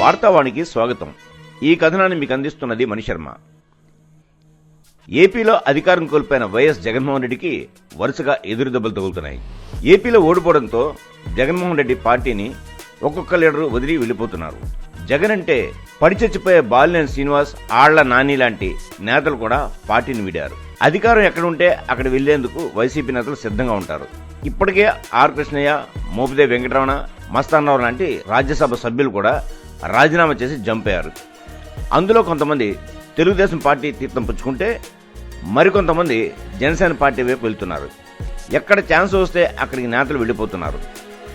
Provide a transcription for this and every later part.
వార్తావాణికి స్వాగతం. ఈ కథనాన్ని మీకు అందిస్తున్నది మణిశర్మ. ఏపీలో అధికారం కోల్పోయిన వైఎస్ జగన్మోహన్ రెడ్డికి వరుసగా ఎదురు దెబ్బలు తగులుతున్నాయి. ఏపీలో ఓడిపోవడంతో జగన్మోహన్ రెడ్డి పార్టీని ఒక్కొక్క లీడరు వదిలి వెళ్ళిపోతున్నారు. జగన్ అంటే పడిచచ్చిపోయే బాలినేని శ్రీనివాస్ ఆళ్ళ నాని లాంటి నేతలు కూడా పార్టీని వీడారు. అధికారం ఎక్కడుంటే అక్కడ వెళ్ళేందుకు వైసీపీ నేతలు సిద్ధంగా ఉంటారు. ఇప్పటికే ఆర్ కృష్ణయ్య మోపిదేవి వెంకటరమణ మస్తానరావు లాంటి రాజ్యసభ సభ్యులు కూడా రాజీనామా చేసి జంప్ అయ్యారు. అందులో కొంతమంది తెలుగుదేశం పార్టీ తీర్థం పుచ్చుకుంటే మరికొంతమంది జనసేన పార్టీ వైపు వెళ్తున్నారు. ఎక్కడ ఛాన్స్ వస్తే అక్కడికి నేతలు వెళ్ళిపోతున్నారు.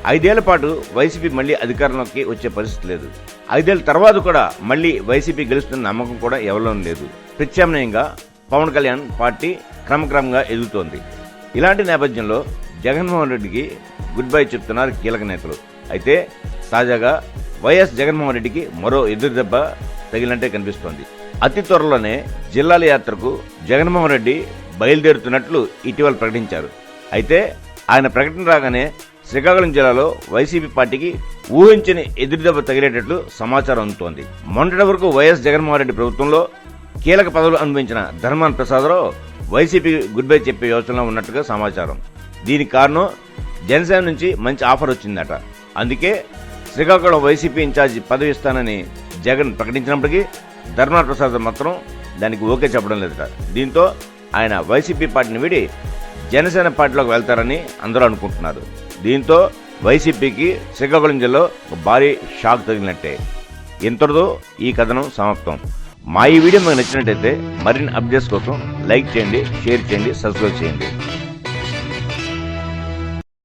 ఐదేళ్ళ పాటు వైసీపీ మళ్ళీ అధికారంలోకి వచ్చే పరిస్థితి లేదు. ఐదేళ్ళ తర్వాత కూడా మళ్ళీ వైసీపీ గెలుస్తున్న నమ్మకం కూడా ఎవరిలో లేదు. ప్రత్యామ్నాయంగా పవన్ కళ్యాణ్ పార్టీ క్రమక్రమంగా ఎదుగుతోంది. ఇలాంటి నేపథ్యంలో జగన్మోహన్ రెడ్డికి గుడ్ బై చెప్తున్నారు కీలక నేతలు. అయితే తాజాగా వైఎస్ జగన్మోహన్ రెడ్డికి మరో ఎదురు దెబ్బ తగిలినట్టే కనిపిస్తోంది. అతి త్వరలోనే జిల్లాల యాత్రకు జగన్మోహన్ రెడ్డి బయలుదేరుతున్నట్లు ఇటీవల ప్రకటించారు. అయితే ఆయన ప్రకటన రాగానే శ్రీకాకుళం జిల్లాలో వైసీపీ పార్టీకి ఊహించని ఎదురుదెబ్బ తగిలేటట్లు సమాచారం అందుతోంది. మొన్నటి వరకు వైఎస్ జగన్మోహన్ రెడ్డి ప్రభుత్వంలో కీలక పదవులు అనుభవించిన Dharmana Prasadarao YCP good bye చెప్పే యోచనలో ఉన్నట్టుగా సమాచారం. దీనికి కారణం జనసేన నుంచి మంచి ఆఫర్ వచ్చిందట. అందుకే శ్రీకాకుళం వైసీపీ ఇన్ఛార్జి పదవి ఇస్తానని జగన్ ప్రకటించినప్పటికీ ధర్మనాథ్ ప్రసాద్ మాత్రం దానికి ఓకే చెప్పడం లేదట. దీంతో ఆయన వైసీపీ పార్టీని విడి జనసేన పార్టీలోకి వెళ్తారని అందరూ అనుకుంటున్నారు. దీంతో వైసీపీకి శ్రీకాకుళం జిల్లాలో ఒక భారీ షాక్ తగిలినట్టే. ఇంతటితో ఈ కథనం సమాప్తం. మా ఈ వీడియో మీకు నచ్చినట్టయితే మరిన్ని అప్డేట్స్ కోసం లైక్ చేయండి షేర్ చేయండి సబ్స్క్రైబ్ చేయండి.